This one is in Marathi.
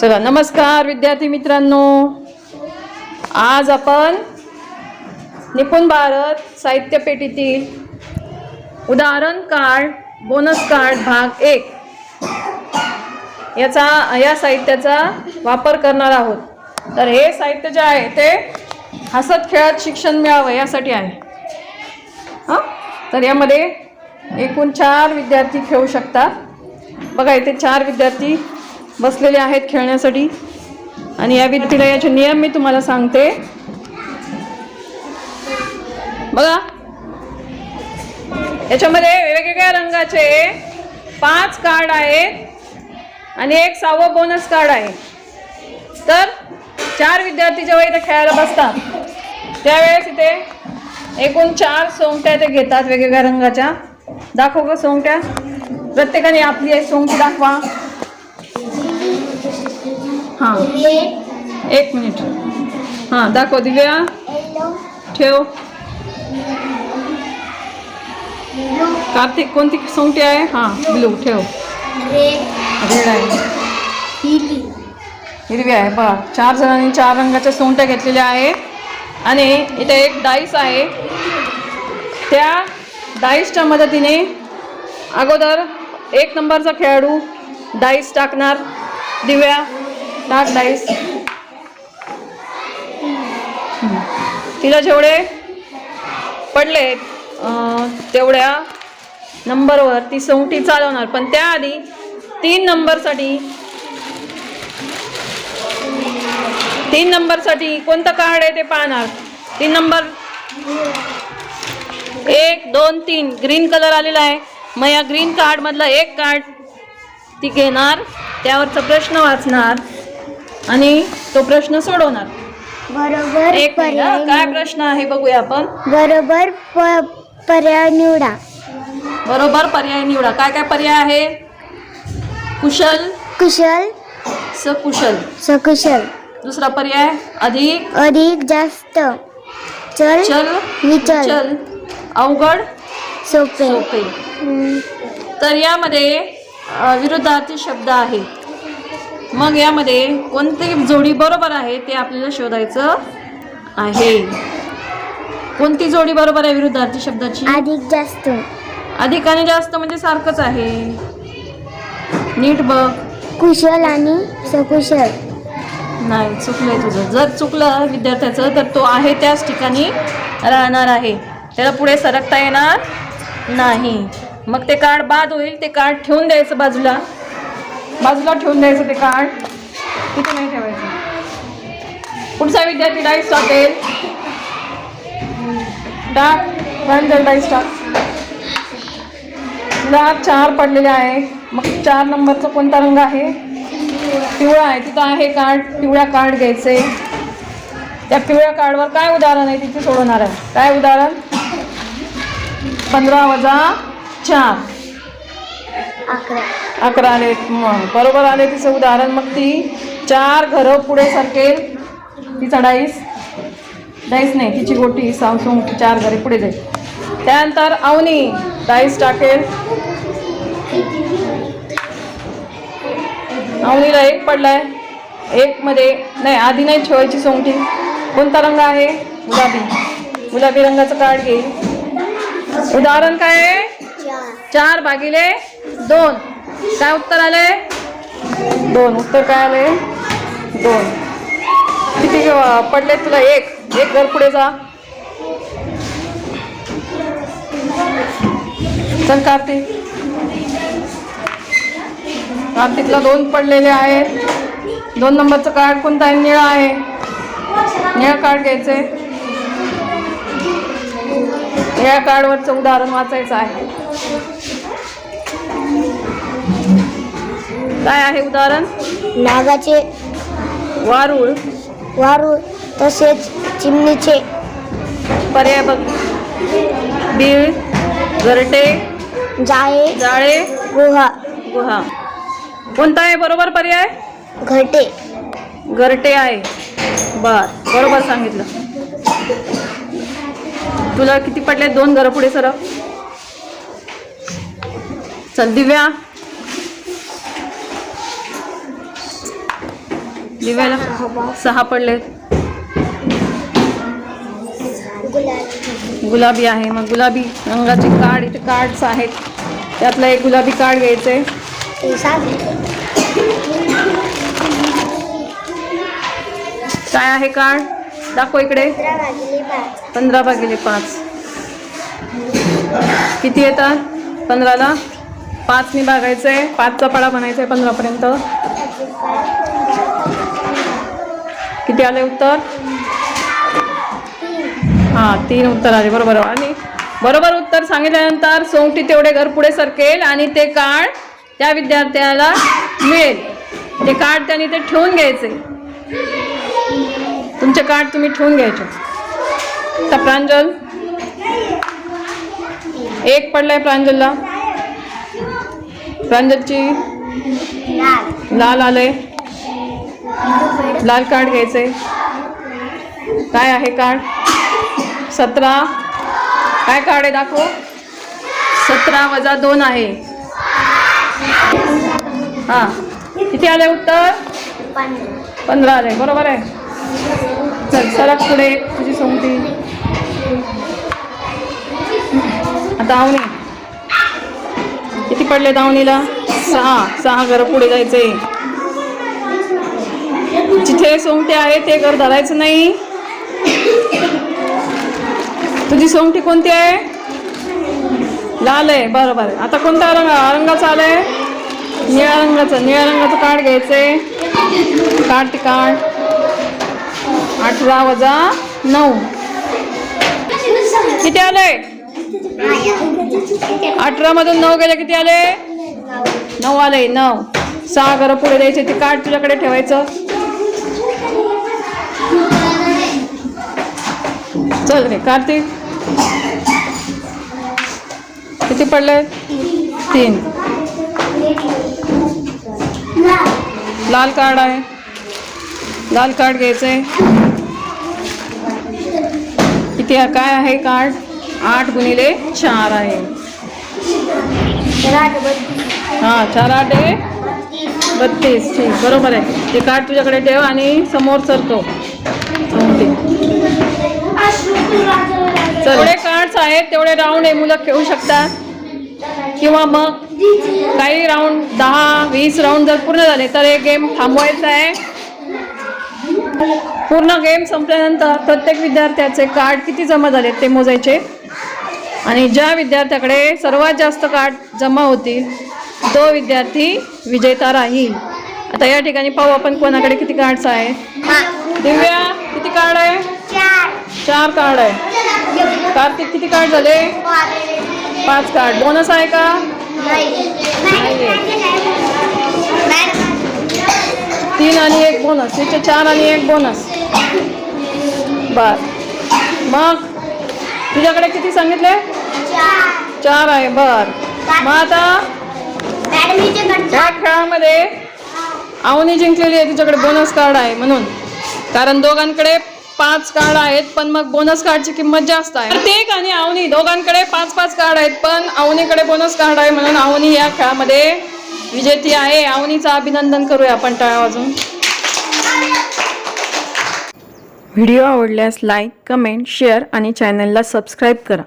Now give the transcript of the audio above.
चला नमस्कार विद्यार्थी मित्रांनो. आज आपण निपुण भारत साहित्य पेटीतील उदाहरण कार्ड बोनस कार्ड भाग एक याचा या साहित्याचा वापर करणार आहोत. तर हे साहित्य जे आहे ते हसत खेळत शिक्षण मिळावं यासाठी आहे. हां? तर यामध्ये एकूण चार विद्यार्थी खेळू शकतात. बघा इथे चार विद्यार्थी बसलेले आहेत खेळण्यासाठी. आणि या विद्यार्थीला याचे नियम मी तुम्हाला सांगते. बघा. याच्यामध्ये वेगवेगळ्या रंगाचे पाच कार्ड आहेत आणि एक सहावं बोनस कार्ड आहे. तर चार विद्यार्थी जेव्हा इथे खेळायला बसतात त्यावेळेस इथे एकूण चार सोंगट्या ते घेतात वेगवेगळ्या रंगाच्या. दाखव ग सोंगट्या. प्रत्येकाने आपली एक सोंगटी दाखवा. हां. एक मिनिट. हां दाखव दिव्या. ठेव. कार्तिक कोणती सोंगटी आहे? हां ब्लू. ठेव. रेड आहे. हिरवी आहे बघा. चार जणांनी चार रंगाच्या सोंगट्या घेतलेल्या आहेत. आणि इथे एक डाईस आहे. त्या डाईसच्या मदतीने अगोदर एक नंबरचा खेळाडू डाईस टाकणार. दिव्या टाक डाईस तिला जेवढे पडले तेवढ्या नंबरवर ती सोंगटी चालवणार. पण त्याआधी तीन नंबरसाठी तीन नंबरसाठी कोणतं कार्ड आहे ते पाहणार. तीन नंबर. एक दोन तीन. ग्रीन कलर आलेला आहे. मग या ग्रीन कार्डमधलं एक कार्ड ती घेणार. त्यावरचा प्रश्न वाचणार. आणि तो प्रश्न सोडवणार. बरोबर एक मिनिट काय. प्रश्न आहे बघूया आपण. बरोबर प- पर्याय निवडा. बरोबर पर्याय निवडा. काय काय पर्याय आहे? कुशल? कुशल. सकुशल. सकुशल. दुसरा पर्याय? अधिक? अधिक जास्त. चल चल विचल. चल अवघड? सोपे. सोपे. हम्म, तर यामध्ये अ, विरुद्धार्थी शब्द आहे. मग यामध्ये कोणती जोडी बरोबर आहे ते आपल्याला शोधायचं आहे. कोणती जोडी बरोबर आहे विरुद्धार्थी शब्दाची? अधिक जास्त. अधिक आणि जास्त म्हणजे सारखंच आहे. नीट बघ. कुशल आणि सकुशल. नाही चुकलंय तुझं. जर चुकलं विद्यार्थ्याचं तर तो आहे त्याच ठिकाणी राहणार आहे. त्याला पुढे सरकता येणार नाही. मग ते कार्ड बाद होईल ते कार्ड ठेवून द्यायचं बाजूला. बाजूला ठेवून द्यायचं ते कार्ड. तिथे नाही ठेवायचं. पुढचा विद्यार्थी डाईस टाकेल. डाक रंजन डाईस टाक. तुला चार पडलेले आहे. मग चार नंबरचा कोणता रंग आहे? पिवळा आहे. तिथं आहे कार्ड पिवळा कार्ड घ्यायचे. त्या पिवळ्या कार्डवर काय उदाहरण आहे तिथे सोडवणार आहे? काय उदाहरण? पंधरा वजा चार. अकरा. अकरा आले मग बरोबर आले तिचं उदाहरण. मग ती चार घरं पुढे सरकेल. तिचा डाईस. डाईस नाही तिची गोटी सामसून चार घरे पुढे जाईल. त्यानंतर अवनी डाईस टाकेल. अवनीला एक पडलाय. एक मध्ये नाही आधी नाही ठेवायची सोंगठी कोणता रंग आहे? गुलाबी. गुलाबी रंगाचं कार्ड घेईल. उदाहरण काय आहे? चार भागिले दोन. काय उत्तर आले दोन. उत्तर काय आले दोन. किती पडले तुला एक. एक घर पुढे जा. चल कार्तिक. कार्तिकला दोन पडलेले आहेत. दोन नंबरचं कार्ड कोणतं आहे? निळा आहे. निळं कार्ड घ्यायचंय. निळ्या कार्डवरचं उदाहरण वाचायचं आहे. काय आहे उदाहरण? नागाचे वारुळ. वारू तसेच चिमणीचे. पर्याय बघ. बीळ घरटे जाळे जाळे गुहा. गुहा. कोणता आहे? बरोबर पर्याय? घटे घरटे आहे. बर बरोबर सांगितलं. तुला किती पडले? दोन घरं पुढे सरक. चल दिव्या. दिव्याला सहा पडले. गुलाबी आहे. मग गुलाबी रंगाचे कार्ड इथे कार्ड्स आहेत. त्यातलं एक गुलाबी कार्ड घ्यायचंय. काय आहे कार्ड दाखव इकडे. पंधरा भागिले पाच. किती येतात? पंधराला? पाचने भागायचं आहे पाचचा पडा बनायचा आहे पंधरापर्यंत. किती आले उत्तर? हां तीन उत्तर आले बरोबर. आणि बरोबर उत्तर सांगितल्यानंतर सोंगटी तेवढे घर पुढे सरकेल आणि ते कार्ड त्या विद्यार्थ्याला मिळेल. ते कार्ड त्यांनी ते ठेवून घ्यायचे. तुमचे कार्ड तुम्ही ठेवून घ्यायचे. तर प्रांजल. एक पडलाय प्रांजलला. प्रांजलची लाल आलंय. लाल कार्ड घ्यायचंय. काय आहे कार्ड? सतरा. काय कार्ड आहे दाखव. सतरा वजा दोन आहे. हां. किती आले उत्तर? पंधरा आले बरोबर आहे. चल सरक पुढे. तुझी सोंगती. आता आवणी. किती पडले दावणीला? सहा. सहा घर पुढे जायचे जे सोंगटे आहे ते घर धरायचं नाही. तुझी सोंगटी कोणती आहे? लाल आहे बरं बरं आता कोणता रंग? रंगाचा आलाय निळ्या रंगाचं निळ्या रंगाचं कार्ड घ्यायचंय. कार्ड ते कार्ड अठरा वजा नऊ. किती आले अठरा मधून नऊ गेले किती आले नऊ आले नऊ. सहा घरं पुढे द्यायचे ते कार्ड तुझ्याकडे ठेवायचं. चल रे कार्तिक. किती पडले? तीन. लाल कार्ड आहे. लाल कार्ड घ्यायचंय. किती काय आहे कार्ड? आठ गुणिले चार आहे. हां चार आठ आहे. बत्तीस. ठीक बरोबर आहे. ते कार्ड तुझ्याकडे ठेव आणि समोर सरकव जेवढे कार्ड्स आहेत तेवढे राऊंड हे मुलं खेळू शकतात. किंवा मग काही राऊंड दहा वीस राऊंड जर पूर्ण झाले तर हे गेम थांबवायचा आहे. पूर्ण गेम संपल्यानंतर प्रत्येक विद्यार्थ्याचे कार्ड किती जमा झाले ते मोजायचे. आणि ज्या विद्यार्थ्याकडे सर्वात जास्त कार्ड जमा होतील तो विद्यार्थी विजेता राहील. आता या ठिकाणी पाहू आपण कोणाकडे किती कार्ड्स आहेत. दिव्या किती कार्ड आहे? चार कार्ड आहे. कार्तिक किती कार्ड झाले? पाच कार्ड बोनस आहे का? तीन आणि एक बोनस तिचे चार आणि एक बोनस बर. मग तुझ्याकडे किती सांगितले? चार आहे. बर. मग आता ह्या खेळामध्ये आवनी जिंकलेली आहे. तिच्याकडे बोनस कार्ड आहे म्हणून. कारण दोघांकडे पाच कार्ड आहेत पण मग बोनस कार्डची किंमत जास्त आहे. प्रत्येक आणि आवनी दोघांकडे पाच पाच कार्ड आहेत पण आवनीकडे बोनस कार्ड आहे म्हणून आवनी या खेळामध्ये विजेती आहे. आवनीचं अभिनंदन करूया आपण टाळ्या वाजून व्हिडिओ आवडल्यास लाईक कमेंट शेअर आणि चॅनलला सबस्क्राईब करा.